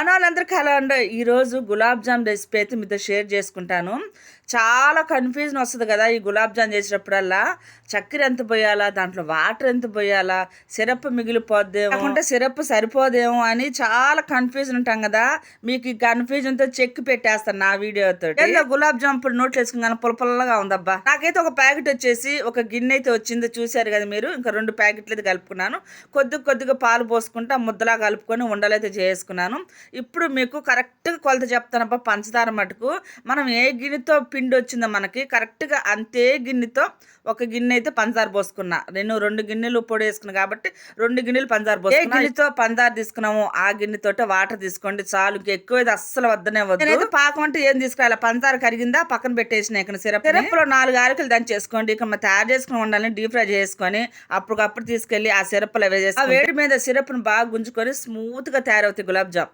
అనాలందరికీ hello అండి. ఈరోజు gulab jam recipe అయితే మీతో షేర్ చేసుకుంటాను. చాలా కన్ఫ్యూజన్ వస్తుంది కదా ఈ గులాబ్ జామ్ చేసేటప్పుడల్లా. చక్కెర ఎంత పోయాలా దాంట్లో వాటర్ ఎంత పోయాలా సిరప్ మిగిలిపోద్దేమో అంటే సిరప్ సరిపోదేమో అని చాలా కన్ఫ్యూజన్ ఉంటాం కదా. మీకు ఈ కన్ఫ్యూజన్తో చెక్ పెట్టేస్తాను నా వీడియోతో ఏదో గులాబ్ జామ్ ఇప్పుడు నోట్లు వేసుకుని పులపుల్లగా ఉందబ్బా. నాకైతే ఒక ప్యాకెట్ వచ్చేసి ఒక గిన్నె అయితే వచ్చింది చూశారు కదా మీరు. ఇంకా రెండు ప్యాకెట్లు అయితే కలుపుకున్నాను. కొద్ది కొద్దిగా పాలు పోసుకుంటా ముద్దలా కలుపుకొని ఉండలైతే చేసుకున్నాను. ఇప్పుడు మీకు కరెక్ట్గా కొలత చెప్తానబ్బా పంచదార మటుకు. మనం ఏ గిన్నెతో పిండి వచ్చిందో మనకి కరెక్ట్గా అంతే గిన్నెతో ఒక గిన్నె అయితే పంచదార పోసుకున్నా. నేను రెండు గిన్నెలు పొడి వేసుకున్నా కాబట్టి రెండు గిన్నెలు పంచదార పోసుకున్నా. ఏ గిన్నెతో పంచదార తీసుకున్నాము. ఆ గిన్నెతోటే వాటర్ తీసుకోండి చాలు. ఇంకా ఎక్కువ అయితే అస్సలు వద్దనే వద్దు. నేనైతే పాకం అంటే ఏం తీసుకురాలి? పంచదార కరిగిందా? పక్కన పెట్టేసిన ఇక్కడ సిరప్ సిరప్లో నాలుగు ఆరకులు దాన్ని చేసుకోండి. ఇక తయారు చేసుకుని ఉండాలని డీప్ ఫ్రై చేసుకొని అప్పటికప్పుడు తీసుకెళ్ళి ఆ సిరప్లో వేసేసి ఆ వేడి మీద సిరప్ను బాగా గుంజుకొని స్మూత్గా తయారవుతాయి గులాబ్ జామ్.